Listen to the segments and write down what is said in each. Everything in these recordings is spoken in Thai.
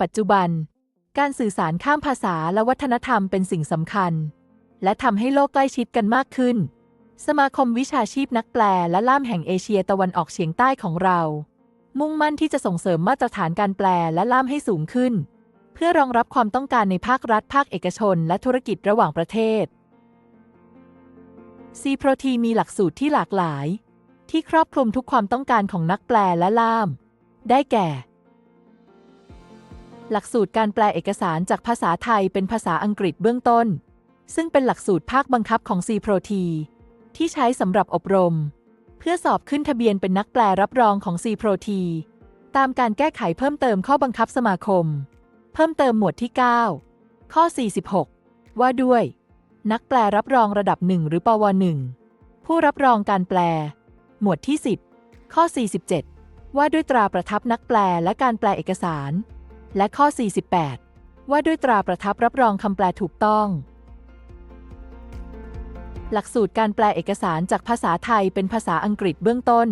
ปัจจุบัน การสื่อสารข้ามภาษาและวัฒนธรรมเป็นสิ่งสำคัญ และทำให้โลกใกล้ชิดกันมากขึ้น สมาคมวิชาชีพนักแปลและล่ามแห่งเอเชียตะวันออกเฉียงใต้ของเรา มุ่งมั่นที่จะส่งเสริมมาตรฐานการแปลและล่ามให้สูงขึ้น เพื่อรองรับความต้องการในภาครัฐ ภาคเอกชน และธุรกิจระหว่างประเทศ c p r o t มีหลักสูตรที่หลากหลาย ที่ครอบคลุมทุกความต้องการของนักแปลและล่าม ได้แก่ หลักสูตรการแปลเอกสารจากภาษาไทยเป็นภาษาอังกฤษเบื้องต้น ซึ่งเป็นหลักสูตรภาคบังคับของ c p r o t ที่ใช้สำหรับอบรม เพื่อสอบขึ้นทะเบียนเป็นนักแปลรับรองของ c p r o t ตามการแก้ไขเพิ่มเติมข้อบังคับสมาคม เพิ่มเติมหมวดที่ 9 ข้อ 46 ว่าด้วย นักแปลรับรองระดับ 1 หรือปว 1 ผู้รับรองการแปล หมวดที่ 10 ข้อ 47 ว่าด้วยตราประทับนักแปลและการแปลเอกสาร และข้อ 48 ว่าด้วยตราประทับรับรองคำแปลถูกต้อง หลักสูตรการแปลเอกสารจากภาษาไทยเป็นภาษาอังกฤษเบื้องต้น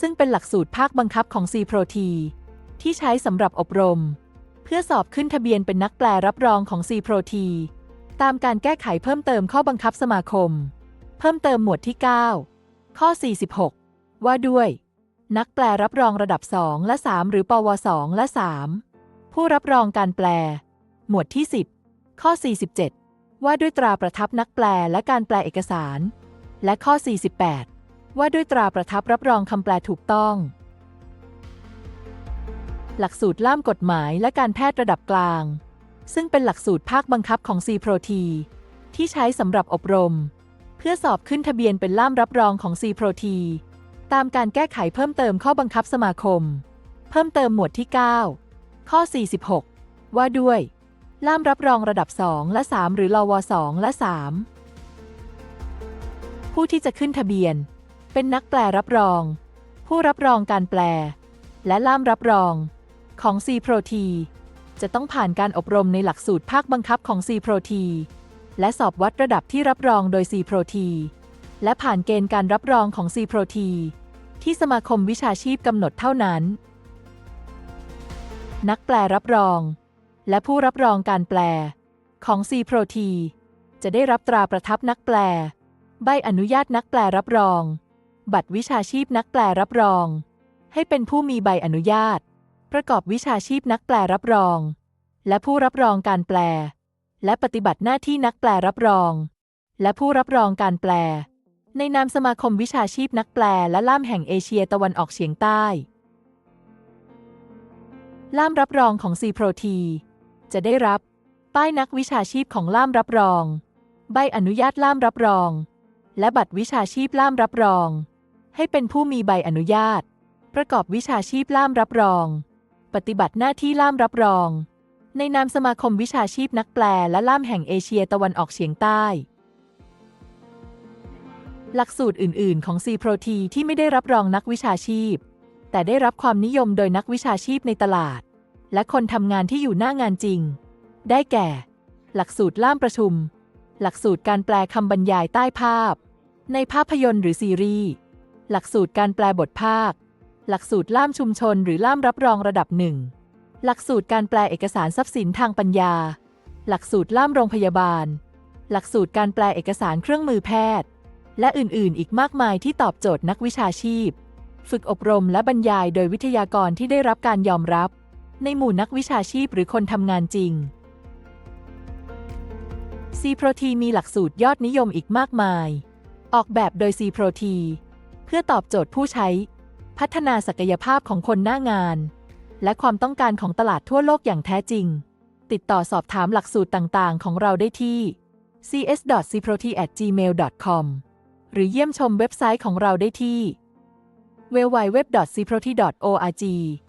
ซึ่งเป็นหลักสูตรภาคบังคับของ c p r o t ที่ใช้สำหรับอบรม เพื่อสอบขึ้นทะเบียนเป็นนักแปลรับรองของ c p r o t ตามการแก้ไขเพิ่มเติมข้อบังคับสมาคม เพิ่มเติมหมวดที่ 9 ข้อ 46 ว่าด้วย นักแปลรับรองระดับ 2 และ 3 หรือ ปว 2 และ 3 ผู้รับรองการแปล หมวดที่ 10 ข้อ 47 ว่าด้วยตราประทับนักแปลและการแปลเอกสาร และข้อ 48 ว่าด้วยตราประทับรับรองคำแปลถูกต้อง หลักสูตรล่ามกฎหมายและการแพทย์ระดับกลาง ซึ่งเป็นหลักสูตรภาคบังคับของ c p r o t ที่ใช้สำหรับอบรม เพื่อสอบขึ้นทะเบียนเป็นล่ามรับรองของ c p r o t ตามการแก้ไขเพิ่มเติมข้อบังคับสมาคม เพิ่มเติมหมวดที่ 9 ข้อ 46 ว่าด้วย ล่ามรับรองระดับ 2 และ 3 หรือลว2และ 3 ผู้ที่จะขึ้นทะเบียน เป็นนักแปลรับรอง ผู้รับรองการแปล และล่ามรับรอง ของ c p r o t จะต้องผ่านการอบรมในหลักสูตรภาคบังคับของ c p r o t และสอบวัดระดับที่รับรองโดย c p r o t และผ่านเกณฑ์การรับรองของ c p r o t ที่สมาคมวิชาชีพกำหนดเท่านั้น นักแปลรับรอง และผู้รับรองการแปล ของ c p r o t จะได้รับตราประทับนักแปล ใบอนุญาตนักแปลรับรอง บัตรวิชาชีพนักแปลรับรอง ให้เป็นผู้มีใบอนุญาต ประกอบวิชาชีพนักแปลรับรอง และผู้รับรองการแปล และปฏิบัติหน้าที่นักแปลรับรอง และผู้รับรองการแปล ในนามสมาคมวิชาชีพนักแปลและล่ามแห่งเอเชียตะวันออกเฉียงใต้ ล่ามรับรองของ c p r o t จะได้รับ ป้ายนักวิชาชีพของล่ามรับรอง ใบอนุญาตล่ามรับรอง และบัตรวิชาชีพล่ามรับรอง ให้เป็นผู้มีใบอนุญาต ประกอบวิชาชีพล่ามรับรอง ปฏิบัติหน้าที่ล่ามรับรอง ในนามสมาคมวิชาชีพนักแปลและล่ามแห่งเอเชียตะวันออกเฉียงใต้ หลักสูตรอื่น ๆ ของ c p r o t ที่ไม่ได้รับรองนักวิชาชีพ แต่ได้รับความนิยมโดยนักวิชาชีพในตลาด และคนทำงานที่อยู่หน้างานจริง ได้แก่ หลักสูตรล่ามประชุม หลักสูตรการแปลคำบรรยายใต้ภาพ ในภาพยนตร์หรือซีรีส์ หลักสูตรการแปลบทภาค หลักสูตรล่ามชุมชนหรือล่ามรับรองระดับหนึ่ง หลักสูตรการแปลเอกสารทรัพย์สินทางปัญญา หลักสูตรล่ามโรงพยาบาล หลักสูตรการแปลเอกสารเครื่องมือแพทย์ และอื่นๆ อีกมากมายที่ตอบโจทย์นักวิชาชีพ ฝึกอบรมและบรรยายโดยวิทยากรที่ได้รับการยอมรับ ในหมู่นักวิชาชีพหรือคนทำงานจริง c p r o t มีหลักสูตรยอดนิยมอีกมากมาย ออกแบบโดย c p r o t เพื่อตอบโจทย์ผู้ใช้ พัฒนาศักยภาพของคนหน้างาน และความต้องการของตลาดทั่วโลกอย่างแท้จริง ติดต่อสอบถามหลักสูตรต่างๆ ของเราได้ที่ cs.cproti@gmail.com หรือเยี่ยมชมเว็บไซต์ของเราได้ที่ www.cproti.org